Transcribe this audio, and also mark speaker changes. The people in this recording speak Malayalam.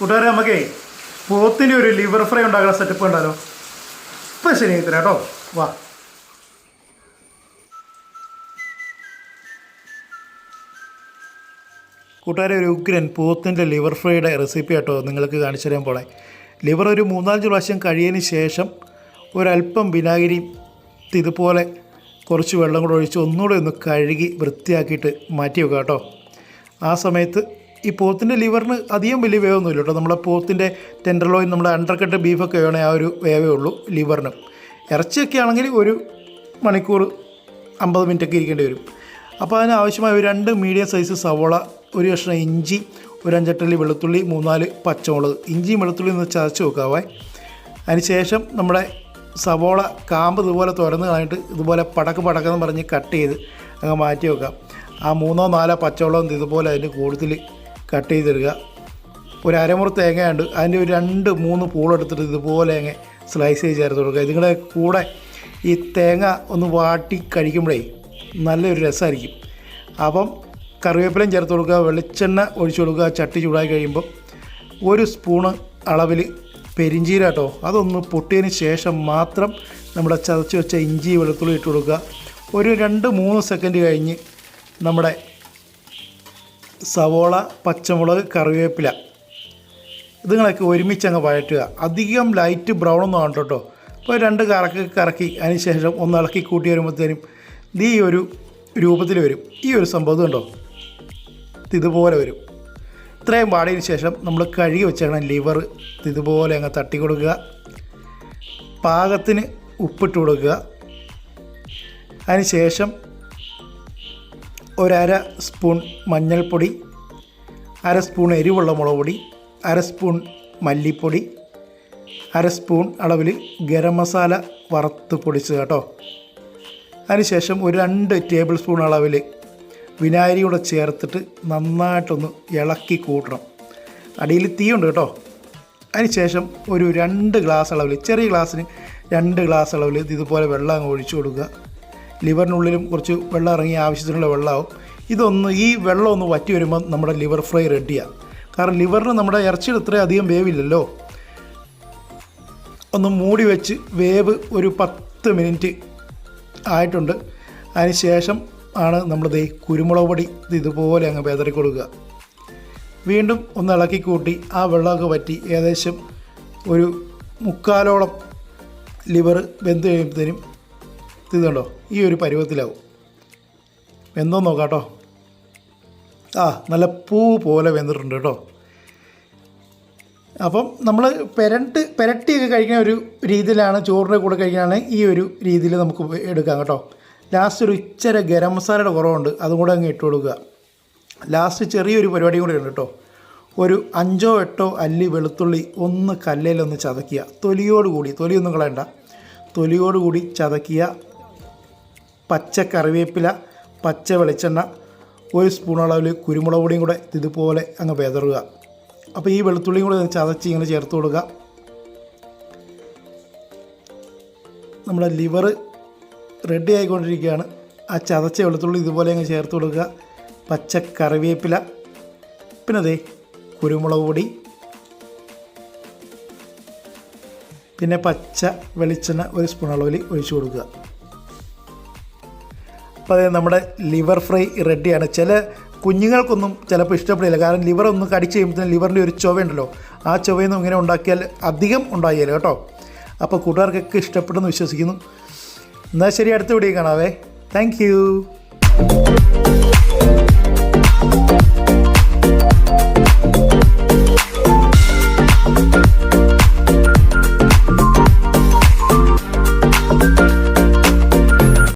Speaker 1: കൂട്ടുകാരെ നമുക്ക് പോത്തിന്റെ ഒരു ലിവർ ഫ്രൈ ഉണ്ടാക്കുന്ന സെറ്റപ്പ് ഉണ്ടല്ലോ. ഇപ്പം ശരിയായി കേട്ടോ. വാ. കൂട്ടുകാരെ ഒരു ഉഗ്രൻ പോത്തിന്റെ ലിവർ ഫ്രൈയുടെ റെസിപ്പി കേട്ടോ നിങ്ങൾക്ക് കാണിച്ചു തരാൻ പോളെ ലിവർ ഒരു മൂന്നാലഞ്ച് പ്രാവശ്യം കഴിയതിന് ശേഷം ഒരല്പം വിനാഗിരി ഇതുപോലെ കുറച്ച് വെള്ളം കൂടെ ഒഴിച്ച് ഒന്നുകൂടെ ഒന്ന് കഴുകി വൃത്തിയാക്കിയിട്ട് മാറ്റി വെക്കുക കേട്ടോ. ആ സമയത്ത് ഈ പോത്തിന്റെ ലിവറിന് അധികം വലിയ വേവൊന്നുമില്ല കേട്ടോ. നമ്മളെ പോത്തിന്റെ ടെൻഡർലോയിൻ നമ്മുടെ അണ്ടർകട്ട് ബീഫൊക്കെ വേണേൽ ആ ഒരു വേവേ ഉള്ളൂ ലിവറിന്. ഇറച്ചിയൊക്കെ ആണെങ്കിൽ ഒരു മണിക്കൂർ അമ്പത് മിനിറ്റൊക്കെ ഇരിക്കേണ്ടി വരും. അപ്പോൾ അതിന് ആവശ്യമായ ഒരു രണ്ട് മീഡിയം സൈസ് സവോള ഒരു കഷ്ണം ഇഞ്ചി ഒരു അഞ്ചെട്ടല്ലി വെളുത്തുള്ളി മൂന്നാൽ പച്ചമുളക്. ഇഞ്ചിയും വെളുത്തുള്ളി ഒന്ന് ചതച്ച് വെക്കാവേ. അതിന് ശേഷം നമ്മുടെ സവോള കാമ്പ് ഇതുപോലെ തുറന്ന് കളഞ്ഞിട്ട് ഇതുപോലെ പടക്ക് പടക്കെന്ന് പറഞ്ഞ് കട്ട് ചെയ്ത് അങ്ങ് മാറ്റി വെക്കാം. ആ മൂന്നോ നാലോ പച്ചവെള്ളം ഇതുപോലെ അതിന്റെ കൂടുതൽ കട്ട് ചെയ്തിടുക ഒരു അരമുറി തേങ്ങയുണ്ട്. അതിന്റെ ഒരു രണ്ട് മൂന്ന് പൂളെടുത്തിട്ട് ഇതുപോലെ അങ്ങ് സ്ലൈസ് ചെയ്ത് ചേർത്ത് കൊടുക്കുക. ഇതിങ്ങളുടെ കൂടെ ഈ തേങ്ങ ഒന്ന് വാട്ടി കഴിക്കുമ്പോഴേ നല്ലൊരു രസമായിരിക്കും. അപ്പം കറിവേപ്പിലയും ചേർത്ത് കൊടുക്കുക വെളിച്ചെണ്ണ ഒഴിച്ചു കൊടുക്കുക ചട്ടി ചൂടായി കഴിയുമ്പോൾ ഒരു സ്പൂണ് അളവിൽ പെരിഞ്ചീര കേട്ടോ. അതൊന്ന് പൊട്ടിയതിന് ശേഷം മാത്രം നമ്മുടെ ചതച്ച് വെച്ച ഇഞ്ചി വെളുത്തുള്ളി ഇട്ട് കൊടുക്കുക. ഒരു രണ്ട് മൂന്ന് സെക്കൻഡ് കഴിഞ്ഞ് നമ്മുടെ സവോള പച്ചമുളക് കറിവേപ്പില. ഇതുങ്ങളൊക്കെ ഒരുമിച്ച് അങ്ങ് വഴറ്റുക. അധികം ലൈറ്റ് ബ്രൗൺ ഒന്നും ആണ് കേട്ടോ. അപ്പോൾ രണ്ട് കറക്കി കറക്കി അതിന് ശേഷം ഒന്ന് ഇളക്കി കൂട്ടി വരുമ്പോഴത്തേനും ഈ ഒരു രൂപത്തിൽ വരും. ഈ ഒരു സംഭവം ഉണ്ടോ ഇതുപോലെ വരും. ഇത്രയും പാടിയതിന് ശേഷം നമ്മൾ കഴുകി വെച്ചേക്കണം ലിവർ ഇതുപോലെ അങ്ങ് തട്ടി കൊടുക്കുക. പാകത്തിന് ഉപ്പിട്ട് കൊടുക്കുക. അതിന് ശേഷം ഒരര സ്പൂൺ മഞ്ഞൾപ്പൊടി അര സ്പൂൺ എരിവുള്ള മുളക് പൊടി അര സ്പൂൺ മല്ലിപ്പൊടി അര സ്പൂൺ അളവിൽ ഗരം മസാല വറുത്ത് പൊടിച്ചത് കേട്ടോ. അതിനുശേഷം ഒരു രണ്ട് ടേബിൾ സ്പൂൺ അളവിൽ വിനാഗിരി കൂടെ ചേർത്തിട്ട് നന്നായിട്ടൊന്ന് ഇളക്കി കൂട്ടണം. അടിയിൽ തീയുണ്ട് കേട്ടോ. അതിനുശേഷം ഒരു രണ്ട് ഗ്ലാസ് അളവിൽ ചെറിയ ഗ്ലാസ്സിന് രണ്ട് ഗ്ലാസ് അളവിൽ ഇതുപോലെ വെള്ളം ഒഴിച്ചു കൊടുക്കുക. ലിവറിനുള്ളിലും കുറച്ച് വെള്ളം ഇറങ്ങി ആവശ്യത്തിനുള്ള വെള്ളമാവും. ഇതൊന്ന് ഈ വെള്ളം ഒന്ന് വറ്റി വരുമ്പോൾ നമ്മുടെ ലിവർ ഫ്രൈ റെഡിയാണ് കാരണം ലിവറിന് നമ്മുടെ ഇറച്ചിയിൽ അധികം വേവില്ലല്ലോ. ഒന്ന് മൂടി വെച്ച് വേവ് ഒരു പത്ത് മിനിറ്റ് ആയിട്ടുണ്ട്. അതിന് ശേഷം ആണ് നമ്മൾ ദേ കുരുമുളക് പൊടി ഇത് ഇതുപോലെ അങ്ങ് വെതറി കൊടുക്കുക. വീണ്ടും ഒന്ന് ഇളക്കി കൂട്ടി ആ വെള്ളമൊക്കെ വറ്റി ഏകദേശം ഒരു മുക്കാലോളം ലിവർ വെന്ത് കഴിയുമ്പോഴത്തേനും ഇത് കണ്ടോ ഈ ഒരു പരുവത്തിലാവും. വെന്തോ നോക്കാം കേട്ടോ ആ നല്ല പൂ പോലെ വെന്തിട്ടുണ്ട് കേട്ടോ. അപ്പം നമ്മൾ പെരട്ട് പെരട്ടിയൊക്കെ കഴിക്കുന്ന ഒരു രീതിയിലാണ് ചോറിന്റെ കൂടെ കഴിക്കുകയാണെങ്കിൽ ഈ ഒരു രീതിയിൽ നമുക്ക് എടുക്കാം കേട്ടോ. ലാസ്റ്റ് ഒരു ഇച്ചിര ഗരം മസാലയുടെ കുറവുണ്ട് അതും കൂടെ അങ്ങ് ഇട്ട് കൊടുക്കുക. ലാസ്റ്റ് ചെറിയൊരു പരിപാടിയും കൂടെ ഉണ്ട് കേട്ടോ. ഒരു അഞ്ചോ എട്ടോ അല്ലി വെളുത്തുള്ളി ഒന്ന് കല്ലയിലൊന്ന് ചതക്കുക. തൊലിയോടുകൂടി തൊലിയൊന്നും കളയണ്ട. തൊലിയോടുകൂടി ചതക്കുക. പച്ച കറിവേപ്പില പച്ച വെളിച്ചെണ്ണ ഒരു സ്പൂൺ അളവിൽ കുരുമുളക് പൊടിയും കൂടെ ഇതുപോലെ അങ്ങ് വിതറുക. അപ്പോൾ ഈ വെളുത്തുള്ളിയും കൂടെ ചതച്ച് ഇങ്ങനെ ചേർത്ത് കൊടുക്കുക നമ്മുടെ ലിവർ റെഡി ആയിക്കൊണ്ടിരിക്കുകയാണ്. ആ ചതച്ച വെളുത്തുള്ളി ഇതുപോലെ അങ്ങ് ചേർത്ത് കൊടുക്കുക പച്ച കറിവേപ്പില പിന്നെ അതേ കുരുമുളക് പൊടി പിന്നെ പച്ച വെളിച്ചെണ്ണ ഒരു സ്പൂൺ അളവിൽ ഒഴിച്ചു കൊടുക്കുക അപ്പോൾ അതായത് നമ്മുടെ ലിവർ ഫ്രൈ റെഡിയാണ്. ചില കുഞ്ഞുങ്ങൾക്കൊന്നും ചിലപ്പോൾ ഇഷ്ടപ്പെടില്ല. കാരണം ലിവർ ഒന്ന് കടിച്ച് കഴിയുമ്പോൾ ലിവറിന്റെ ഒരു ചുവയുണ്ടല്ലോ ആ ചുവയൊന്നും ഇങ്ങനെ ഉണ്ടാക്കിയാൽ അധികം ഉണ്ടാകില്ല കേട്ടോ. അപ്പോൾ കൂട്ടുകാർക്കൊക്കെ ഇഷ്ടപ്പെടുമെന്ന് വിശ്വസിക്കുന്നു. എന്നാൽ ശരി അടുത്ത വീഡിയോ കാണാവേ. താങ്ക്